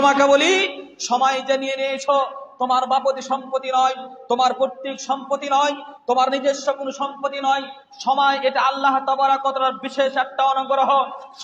তোমাকে বলি, সময় যে নিয়ে নিয়েছো, তোমার বাপতি সম্পত্তি নয়, তোমার পৈতৃক সম্পত্তি নয়, তোমার নিজস্ব কোনো সম্পত্তি নয়। সময় এটা আল্লাহ তাবারা কতলার বিশেষ একটা অনুগ্রহ।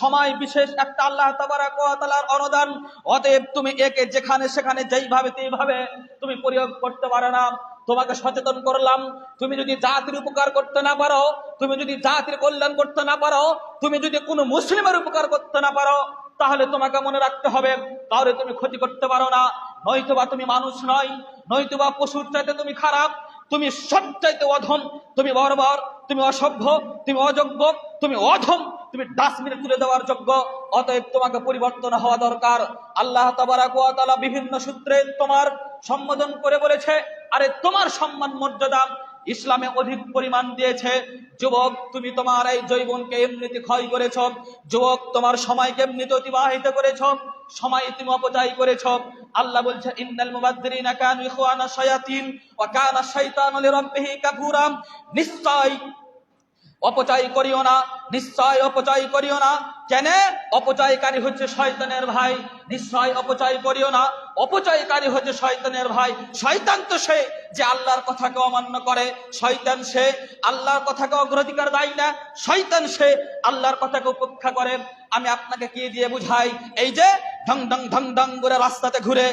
সময় বিশেষ একটা আল্লাহ তাবারা কতলার অনুদান। অতএব তুমি একে যেখানে সেখানে যেইভাবে তেইভাবে তুমি প্রয়োগ করতে পারো না। তোমাকে সচেতন করলাম, তুমি যদি জাতির উপকার করতে না পারো, তুমি যদি জাতির কল্যাণ করতে না পারো, তুমি যদি কোনো মুসলিমের উপকার করতে না পারো তাহলে তোমাকে মনে রাখতে হবে, তাহলে তুমি ক্ষতি করতে পারো না। নয়তোবা তুমি মানুষ নয়, নয়তোবা পশুর চাইতে তুমি খারাপ, তুমি সব চাইতে অধম, তুমি বর্বর, তুমি অসভ্য, তুমি অযোগ্য, তুমি অধম, তুমি ডাস্টবিনে তুলে দেওয়ার যোগ্য। অতএব তোমাকে পরিবর্তন হওয়া দরকার। আল্লাহ তাবারাক বিভিন্ন সূত্রে তোমার সম্বোধন করে বলেছে, আরে তোমার সম্মান মর্যাদা ইসলামে অধিক পরিমাণ দিয়েছে, যুবক, তুমি তোমার এই জৈবনকে এমনিতে ক্ষয় করেছ, যুবক, তোমার সময়কে এমনিতে অতিবাহিত করেছ, সময় তুমি অপচয় করেছ। আল্লাহ বলছে, ইন্নাল মুবাদ্দিরিনা কানু ইখওয়ানা শায়াতিন ওয়া কানা শাইতানু লিরাব্বিহি কাফুরা। নিশ্চয় অপচয় করিও না। নিশ্চয় অপচয় করিও না। কেন? অপচয়কারী হচ্ছে শয়তানের ভাই। নিশ্চয় অপচয় করিও না। অপচয়কারী হচ্ছে শয়তানের ভাই। শয়তান তো সে যে আল্লাহর কথাকে অমান্য করে। শয়তান সে আল্লাহর কথাকে অগ্রাধিকার দেয় না। শয়তান সে আল্লাহর কথাকে উপেক্ষা করে। আমি আপনাকে কি দিয়ে বুঝাই? এই যে ঢং ঢং ঢং ঢং করে রাস্তাতে ঘুরে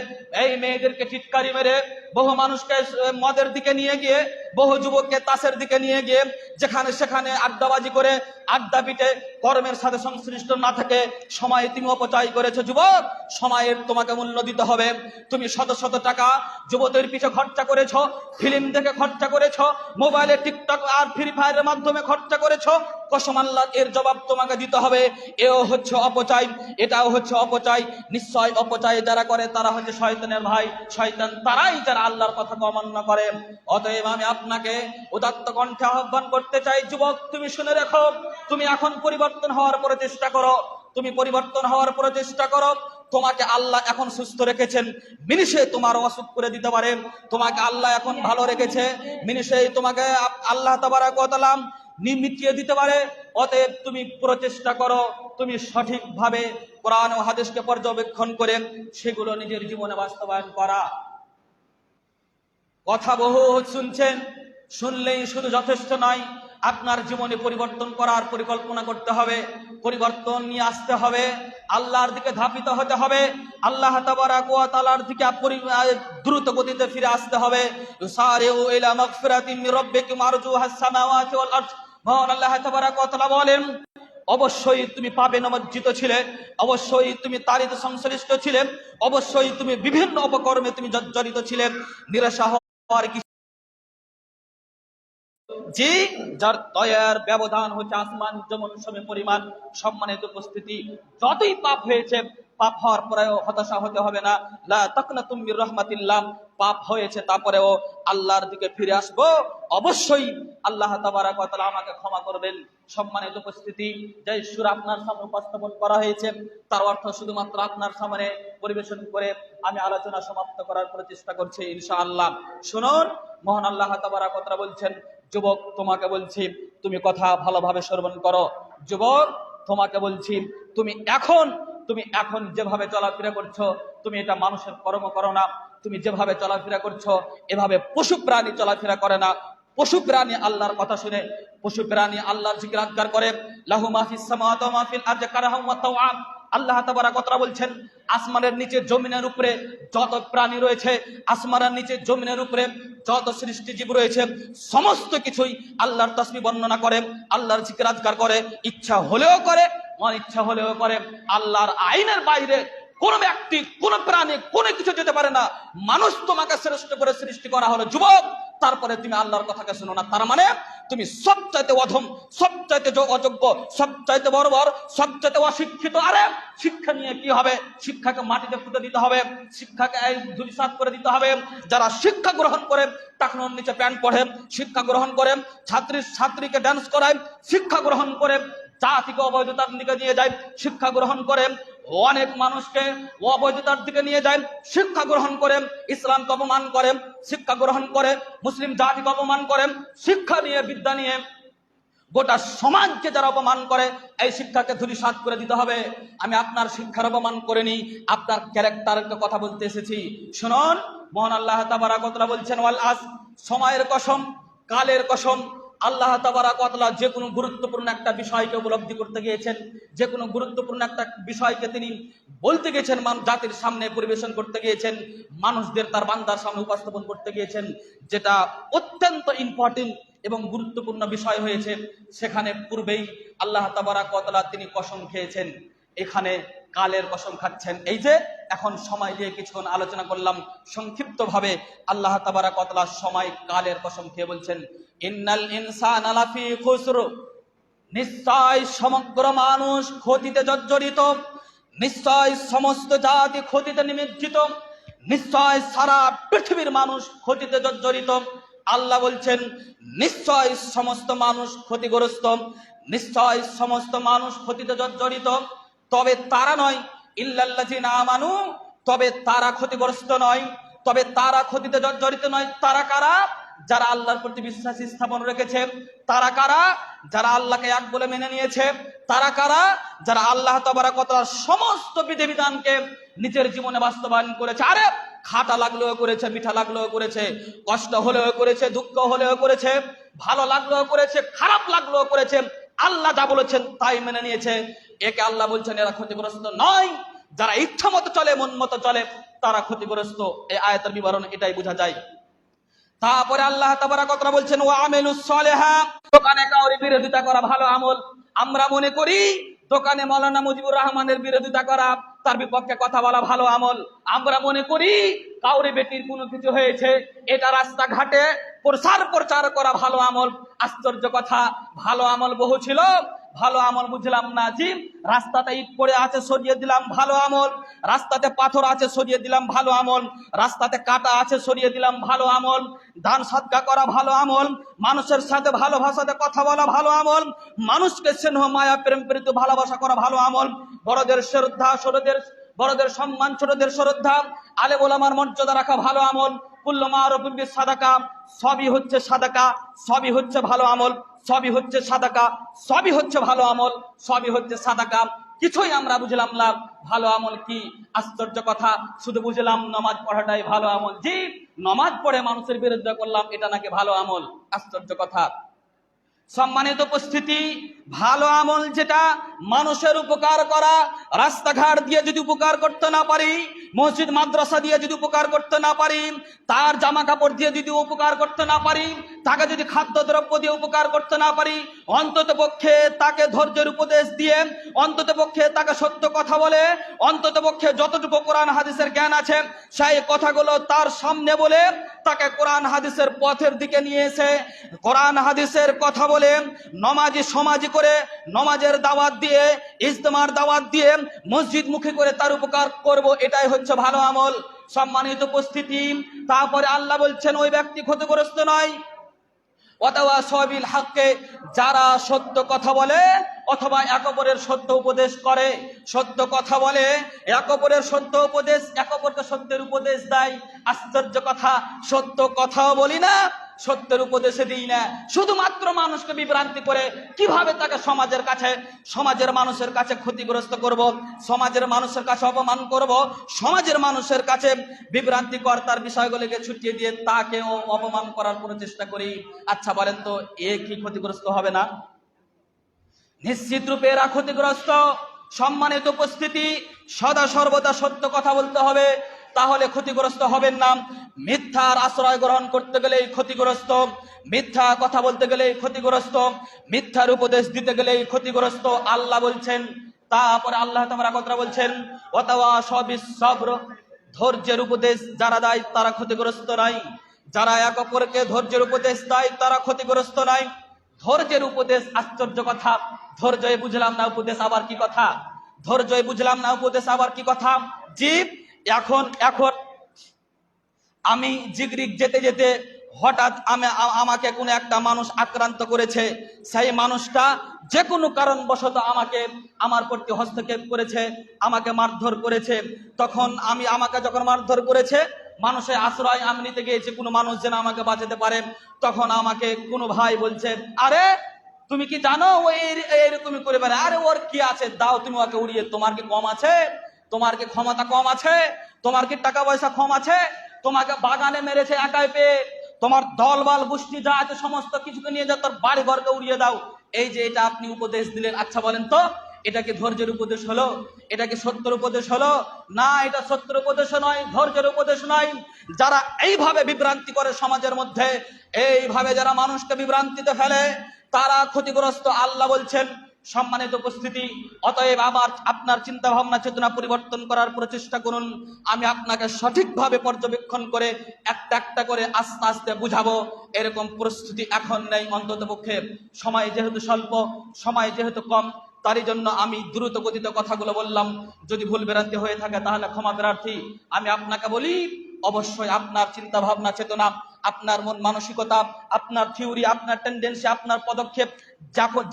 এই মেয়েদেরকে টিটকারি মেরে বহু মানুষকে মদের দিকে নিয়ে গিয়ে বহু যুবককে তাসের দিকে নিয়ে গিয়ে যেখানে সেখানে আড্ডাবাজি করে আড্ডা পিটে কর্মের সাথে সংশ্লিষ্ট না থাকে, সময় তুমি অপচয় করেছ, যুবক, সময়ের তোমাকে মূল্য দিতে হবে। তুমি শত শত টাকা যুবতের পিছে খরচা করেছ, ফিল্ম দেখে খরচা করেছ, মোবাইলে টিকটক আর ফ্রি ফায়ারের মাধ্যমে খরচা করেছ, কসম আল্লাহ, এর জবাব তোমাকে দিতে হবে। এও হচ্ছে অপচয়, এটাও হচ্ছে অপচয়। নিশ্চয় অপচয় যারা করে, তারা হচ্ছে শয়তানের ভাই। শয়তান তারাই যারা আল্লাহর কথা অমান্য করে। অতএব আমি আপনাকে উদাত্ত কণ্ঠে আহ্বান করতে চাই, যুবক, তুমি শুনে রেখো, তুমি এখন পরিবর্তন হওয়ার পরে চেষ্টা করো। তুমি পরিবর্তন হওয়ার পরে চেষ্টা করো। তোমাকে আল্লাহ এখন সুস্থ রেখেছেন। মিনিশে তোমার অসুখ করে দিতে পারে তোমাকে আল্লাহ এখন ভালো রেখেছে। মিনিশে তোমাকে আল্লাহ তাবারাক ওয়া তাআলা মিটিয়ে দিতে পারে। অতএব তুমি প্রচেষ্টা করো। তুমি সঠিকভাবে কোরআন ও হাদিসকে পর্যবেক্ষণ করে সেগুলো নিজের জীবনে বাস্তবায়ন করা। কথা বহু শুনছেন। শুনলেই শুধু যথেষ্ট নয়। আপনার জীবনে পরিবর্তন করার পরিকল্পনা করতে হবে, পরিবর্তন নিয়ে আসতে হবে, আল্লাহর দিকে ধাপিত হতে হবে, আল্লাহ তাআলার দিকে দ্রুত গতিতে ফিরে আসতে হবে। বলেন, অবশ্যই তুমি পাপে নমজ্জিত ছিলে, অবশ্যই তুমি তারিত সংশ্লিষ্ট ছিলে, অবশ্যই তুমি বিভিন্ন অপকর্মে তুমি জর্জরিত ছিলে, নিরাশা হওয়ার যে যার দয়ার ব্যবধান হচ্ছে আসমান যেমন পরিমাণ, সম্মানিত উপস্থিতি, যতই পাপ হয়েছে, পাপ হওয়ার হতাশা হতে হবে না। তুমি রহমাতিল্লাহ, পাপ হয়েছে তারপরেও আল্লাহর দিকে ফিরে আসব। অবশ্যই আল্লাহ আমাকে ক্ষমা করবেন। সম্মানিত উপস্থিতি যে সুর আপনার সামনে উপস্থাপন করা হয়েছে, তার অর্থ শুধুমাত্র আপনার সামনে পরিবেশন করে আমি আলোচনা সমাপ্ত করার প্রচেষ্টা করছি ইনশাআল্লাহ। শুনুন, মহান আল্লাহ ওয়া তাআলা বলছেন যুবক, তোমাকে বলছি, তুমি কথা ভালোভাবে শ্রবণ করো। যুবক, তোমাকে বলছি, তুমি এখন তুমি এখন যেভাবে চলাফেরা করছ, তুমি এটা মানুষের কর্ম করো না। তুমি যেভাবে চলাফেরা করছ, এভাবে পশু প্রাণী চলাফেরা করে না। পশু প্রাণী আল্লাহর কথা শুনে, পশু প্রাণী আল্লাহর আজগার করে, লাহু মাহফিস ওয়া মাহফিল ওয়া তাওআন আল্লাহ ওয়া তাআলা বলছেন, আসমানের নিচে জমিনের উপরে যত প্রাণী রয়েছে, আসমানের নিচে জমিনের উপরে যত সৃষ্টিজীব রয়েছে, সমস্ত কিছুই আল্লাহর তসবি বর্ণনা করে, আল্লাহর জিকির আজগার করে, ইচ্ছা হলেও করে, অনিচ্ছা হলেও করে। আল্লাহর আইনের বাইরে কোন ব্যক্তি, কোন প্রাণী, কোনো কিছু যেতে পারে না। মানুষ তোমাকে শ্রেষ্ঠ করে সৃষ্টি করা হলো যুবক, তারপরে তুমি আল্লাহর কথাকে শোনো না। তার মানে তুমি সবচাইতে অধম, সবচাইতে যোগ অযোগ্য, সবচাইতে বর্বর সবচাইতে অশিক্ষিত। আরে, শিক্ষা নিয়ে কি হবে? শিক্ষাকে মাটিতে পুঁতে দিতে হবে, শিক্ষাকে এই ধুলিসাৎ করে দিতে হবে। যারা শিক্ষা গ্রহণ করে, টাকনোর নিচে প্যান্ট পড়ে শিক্ষা গ্রহণ করে, ছাত্রী, ছাত্রীকে ড্যান্স করায়, শিক্ষা গ্রহণ করে, জাতিকে অবৈধতার দিকে নিয়ে যায়, শিক্ষা গ্রহণ করে অনেক মানুষকে অবৈধতার দিকে নিয়ে যায় শিক্ষা গ্রহণ করে ইসলামকে অপমান করে শিক্ষা গ্রহণ করে, মুসলিম জাতিকে অপমান করে শিক্ষা নিয়ে, বিদ্যা নিয়ে। গোটা সমাজকে যারা অপমান করে, এই শিক্ষাকে ধুলিসাৎ করে দিতে হবে। আমি আপনার শিক্ষার অপমান করিনি, আপনার ক্যারেক্টারের কথা বলতে এসেছি। শুনুন, মহান আল্লাহ তাবারাকতলা বলছেন, ওয়াল আস, সময়ের কসম, কালের কসম আল্লাহ তাবারাকতলা যে কোনো গুরুত্বপূর্ণ একটা বিষয়কে উপলব্ধি করতে গিয়েছেন যে কোনো গুরুত্বপূর্ণ একটা বিষয়কে তিনি বলতে গিয়েছেন জাতির সামনে পরিবেশন করতে গিয়েছেন, মানুষদের তার বান্দার সামনে উপস্থাপন করতে গিয়েছেন, যেটা অত্যন্ত ইম্পর্টেন্ট এবং গুরুত্বপূর্ণ বিষয় হয়েছে। সেখানে পূর্বেই আল্লাহ তাবারাকতলা তিনি কসম খেয়েছেন। এখানে কালের কসম খাচ্ছেন। এই যে, এখন সময় দিয়ে কিছুক্ষণ আলোচনা করলাম, সংক্ষিপ্তভাবে আল্লাহ তাবারাকতলা সময় কালের কসম খেয়ে বলছেন, ইন্নাল ইনসান আলাফি খুসর, নিশ্চয় সমগ্র মানুষ ক্ষতিতে জর্জরিত, নিশ্চয় সমস্ত জাতি ক্ষতিতে নিমজ্জিত, নিশ্চয় সারা পৃথিবীর মানুষ ক্ষতিতে জর্জরিত। আল্লাহ বলছেন, নিশ্চয় সমস্ত মানুষ ক্ষতিগ্রস্ত, নিশ্চয় সমস্ত মানুষ ক্ষতিতে জর্জরিত তবে তারা নয় ইল্লাল্লাজি না আমানু, তবে তারা ক্ষতিগ্রস্ত নয়, তবে তারা ক্ষতিতে জর্জরিত নয়, তারা কারা? যারা আল্লাহর প্রতি বিশ্বাস স্থাপন রেখেছে, তারা কারা? যারা আল্লাহকে এক বলে মেনে নিয়েছে, তারা কারা? যারা আল্লাহ তবরাকতার সমস্ত বিধিবিধানকে নিজের জীবনে বাস্তবায়ন করেছে। আরে, খাটা লাগলেও করেছে, মিঠা লাগলেও করেছে, কষ্ট হলেও করেছে, দুঃখ হলেও করেছে, ভালো লাগলেও করেছে, খারাপ লাগলেও করেছে, আল্লাহ যা বলেছেন তাই মেনে নিয়েছে। একে আল্লাহ বলছেন, এরা ক্ষতিগ্রস্ত নয়। যারা ইচ্ছা মতো চলে, মন মতো চলে, তারা ক্ষতিগ্রস্ত। এই আয়াতের বিবরণ এটাই বোঝা যায়। তারপরে আল্লাহ তাবারা কথা বলছেন ও আমেলুস সালেহা দোকানে কাউরি বিরোধিতা করা ভালো আমল। আমরা মনে করি, দোকানে মৌলানা মুজিবুর রহমানের বিরোধিতা করা, তার বিপক্ষে কথা বলা ভালো আমল। আমরা মনে করি, কাউরি বেটির কোনো কিছু হয়েছে, এটা রাস্তাঘাটে প্রসার প্রচার করা ভালো আমল। আশ্চর্য কথা, ভালো আমল বহু ছিল। ভালো আমল বুঝলাম না জি রাস্তাতে ইট পড়ে আছে, সরিয়ে দিলাম, ভালো আমল। রাস্তাতে পাথর আছে, সরিয়ে দিলাম, ভালো আমল। রাস্তাতে কাটা আছে, সরিয়ে দিলাম, ভালো আমল। দান সৎকা করা, ভালো আমল। মানুষের সাথে ভালোবাসাতে কথা বলা, ভালো আমল। মানুষকে স্নেহ, মায়া, প্রেম, প্রীতি, ভালোবাসা করা, ভালো আমল। বড়দের শ্রদ্ধা, ছোটদের, বড়দের সম্মান, ছোটদের শ্রদ্ধা। আলে ওলামার মর্যাদা রাখা, ভালো আমল। কুল্লমা রবির সাদাকা, সবই হচ্ছে সাদাকা, সবই হচ্ছে ভালো আমল, সবই হচ্ছে সাদাকা, সবই হচ্ছে ভালো আমল, সবই হচ্ছে সাদাকা। কিছুই আমরা বুঝলাম না, ভালো আমল কি? আশ্চর্য কথা, শুধু বুঝলাম নমাজ পড়াটাই ভালো আমল। জি, নমাজ পড়ে মানুষের বিরুদ্ধে করলাম, এটা নাকি ভালো আমল? আশ্চর্য কথা। সম্মানিত উপস্থিতি, ভালো আমল যেটা মানুষের উপকার করা, রাস্তাঘাট দিয়ে যদি উপকার করতে না পারি মসজিদ, মাদ্রাসা দিয়ে যদি উপকার করতে না পারি, তার জামা কাপড় দিয়ে যদি উপকার করতে না পারি তাকে যদি খাদ্যদ্রব্য দিয়ে উপকার করতে না পারি, অন্তত পক্ষে তাকে ধৈর্যের উপদেশ দিয়ে, অন্তত পক্ষে তাকে সত্য কথা বলে, অন্তত পক্ষে যতটুকু কোরআন হাদিসের জ্ঞান আছে, সেই কথাগুলো তার সামনে বলে তাকে কোরআন হাদিসের পথের দিকে নিয়ে এসে, কোরআন হাদিসের কথা বলে, নমাজি সমাজি করে, নমাজের দাওয়াত দিয়ে, ইজতেমার দাওয়াত দিয়ে মসজিদ মুখী করে তার উপকার করব, এটাই হচ্ছে ভালো আমল। সম্মানিত উপস্থিতি, তারপরে আল্লাহ বলছেন, ওই ব্যক্তি ক্ষতিগ্রস্ত নয়। অথবা সবিল হাককে যারা সত্য কথা বলে অথবা এক অপরের সত্য উপদেশ করে, সত্য কথা বলে এক অপরের সত্য উপদেশ এক অপরকে সত্যের উপদেশ দেয়, আশ্চর্য কথা, সত্য কথাও বলি না সত্যের উপদেশে দিই না। শুধুমাত্র মানুষকে বিভ্রান্তি করে কীভাবে তাকে সমাজের কাছে, সমাজের মানুষের কাছে ক্ষতিগ্রস্ত করব, সমাজের মানুষের কাছে অপমান করব, সমাজের মানুষের কাছে বিভ্রান্তিকর তার বিষয়গুলিকে ছুটিয়ে দিয়ে তাকে অপমান করার কোনো চেষ্টা করি। আচ্ছা বলেন তো, এ কি ক্ষতিগ্রস্ত হবে না? নিশ্চিত রূপে এরা ক্ষতিগ্রস্ত। সম্মানিত উপস্থিতি, সদা সর্বদা সত্য কথা বলতে হবে। তাহলে ক্ষতিগ্রস্ত হবেন না। মিথ্যার আশ্রয় গ্রহণ করতে গেলেই ক্ষতিগ্রস্ত, মিথ্যা কথা বলতে গেলেই ক্ষতিগ্রস্ত, মিথ্যার উপদেশ দিতে গেলেই ক্ষতিগ্রস্ত। আল্লাহ বলছেন, তারপরে আল্লাহ তোমরা কথা বলছেন অথবা সবিসব্র ধৈর্যের উপদেশ যারা দেয় তারা ক্ষতিগ্রস্ত নাই। যারা এক অপরকে ধৈর্যের উপদেশ দেয় তারা ক্ষতিগ্রস্ত নাই। ধৈর্যের উপদেশ আশ্চর্য কথা। ধৈর্যই বুঝলাম না উপদেশ আবার কি কথা? ধৈর্যই বুঝলাম না উপদেশ আবার কি কথা? জীব এখন এখন আমি জিগরিক যেতে যেতে হঠাৎ আমি আমাকে কোনো একটা মানুষ আক্রান্ত করেছে। সেই মানুষটা যে কোনো কারণবশত আমাকে, আমার প্রতি হস্তক্ষেপ করেছে, আমাকে মারধর করেছে। তখন আমি, আমাকে যখন মারধর করেছে, মানুষের আশ্রয় আমি নিতে গিয়েছি, কোনো মানুষ যেন আমাকে বাঁচাতে পারে। তখন আমাকে কোনো ভাই বলছে, আরে, তুমি কি জানো ও এইরকমই করে বেড়ায়? আরে, ওর কি আছে? দাও, তুমি ওকে উড়িয়ে, তোমার কি কম আছে? তোমার কি ক্ষমতা কম আছে তোমার কি টাকা পয়সা কম আছে, তোমাকে বাগানে মেরেছে একাই পেয়ে। তোমার দলবাল গোষ্ঠী, যা আছে, সমস্ত কিছুকে নিয়ে যা, তোর বাড়ি ঘরকে উড়িয়ে দাও। এই যে এটা আপনি উপদেশ দিলেন আচ্ছা বলেন তো এটা কি ধৈর্যের উপদেশ হলো এটা কি সত্যের উপদেশ হলো? না, এটা সত্যের উপদেশ নয়, ধৈর্যের উপদেশ নয়। যারা এইভাবে বিভ্রান্তি করে সমাজের মধ্যে, এইভাবে যারা মানুষকে বিভ্রান্তিতে ফেলে, তারা ক্ষতিগ্রস্ত আল্লাহ বলছেন সম্মানিত উপস্থিতি, অতএব আবার আপনার চিন্তা ভাবনা চেতনা পরিবর্তন করার প্রচেষ্টা করুন, আমি আপনাকে সঠিকভাবে পর্যবেক্ষণ করে একটা একটা করে আস্তে আস্তে বুঝাবো। এরকম পরিস্থিতি এখন নেই অন্তত পক্ষে। সময় যেহেতু স্বল্প, সময় যেহেতু কম, তারই জন্য আমি দ্রুত গতিতে কথাগুলো বললাম। যদি ভুল বেরান্তি হয়ে থাকে তাহলে ক্ষমা প্রার্থী, আমি আপনাকে বলি, অবশ্যই আপনার চিন্তা ভাবনা চেতনা আপনার মন মানসিকতা, আপনার থিওরি আপনার টেন্ডেন্সি আপনার পদক্ষেপ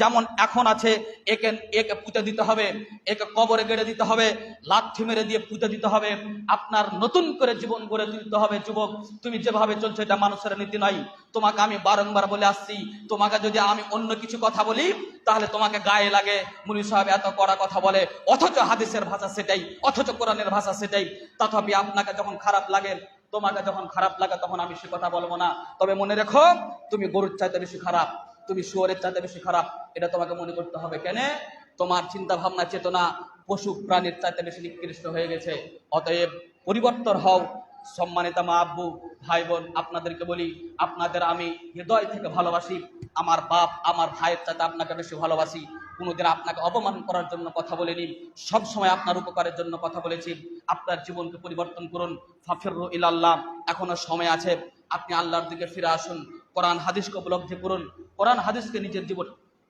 যেমন এখন আছে, একে একে পুঁতে দিতে হবে, একে কবরে গেড়ে দিতে হবে, লাথি মেরে দিয়ে পুঁতে দিতে হবে, আপনার নতুন করে জীবন গড়ে তুলতে হবে, যুবক। তুমি যেভাবে চলছো, এটা মানুষের নীতি নয়। তোমাকে আমি বারংবার বলে আসছি, তোমাকে যদি আমি অন্য কিছু কথা বলি, তাহলে তোমাকে গায়ে লাগে। মুনি সাহেব এত কড়া কথা বলে, অথচ হাদিসের ভাষা সেটাই, অথচ কোরআনের ভাষা সেটাই। তথাপি আপনাকে যখন খারাপ লাগে তোমাকে যখন খারাপ লাগে তখন আমি সে কথা বলব না। তবে মনে রেখো, তুমি গরুর চাইতে বেশি খারাপ, তুমি শুয়োরের চাইতে বেশি খারাপ, এটা তোমাকে মনে করতে হবে। কেন? তোমার চিন্তা ভাবনা চেতনা পশু প্রাণীর চাইতে বেশি নিকৃষ্ট হয়ে গেছে। অতএব পরিবর্তন হও। সম্মানিত মা, আব্বু, ভাই, বোন, আপনাদেরকে বলি, আপনাদের আমি হৃদয় থেকে ভালোবাসি। আমার বাপ, আমার ভাইয়ের চাইতে আপনাকে বেশি ভালোবাসি। কোনোদিন আপনাকে অপমান করার জন্য কথা বলেনি। সব সময় আপনার উপকারের জন্য কথা বলেছি। আপনার জীবনকে পরিবর্তন করুন। ফাফির ইলাল্লাহ। এখনও সময় আছে। আপনি আল্লাহর দিকে ফিরে আসুন। কোরআন হাদিসকে উপলব্ধি করুন। কোরআন হাদিসকে নিজের জীবন,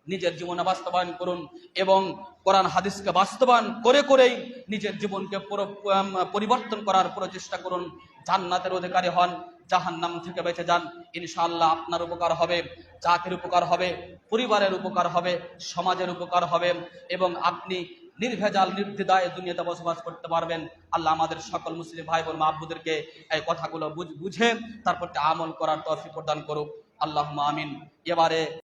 নিজের জীবনে বাস্তবায়ন করুন এবং কোরআন হাদিসকে বাস্তবায়ন করে করেই নিজের জীবনকে পরিবর্তন করার প্রচেষ্টা করুন। জান্নাতের অধিকারী হন। জাহান্নাম থেকে বেঁচে যান ইনশাল্লাহ আপনার উপকার হবে, জাতির উপকার হবে, পরিবারের উপকার হবে, সমাজের উপকার হবে এবং আপনি নির্ভেজাল নির্দিদায় দুনিয়াতে বসবাস করতে পারবেন। আল্লাহ আমাদের সকল মুসলিম ভাই বোন মাহবুদেরকে এই কথাগুলো বুঝ- বুঝে তারপর আমল করার তরফি প্রদান করুক। আল্লাহ আমিন। এবারে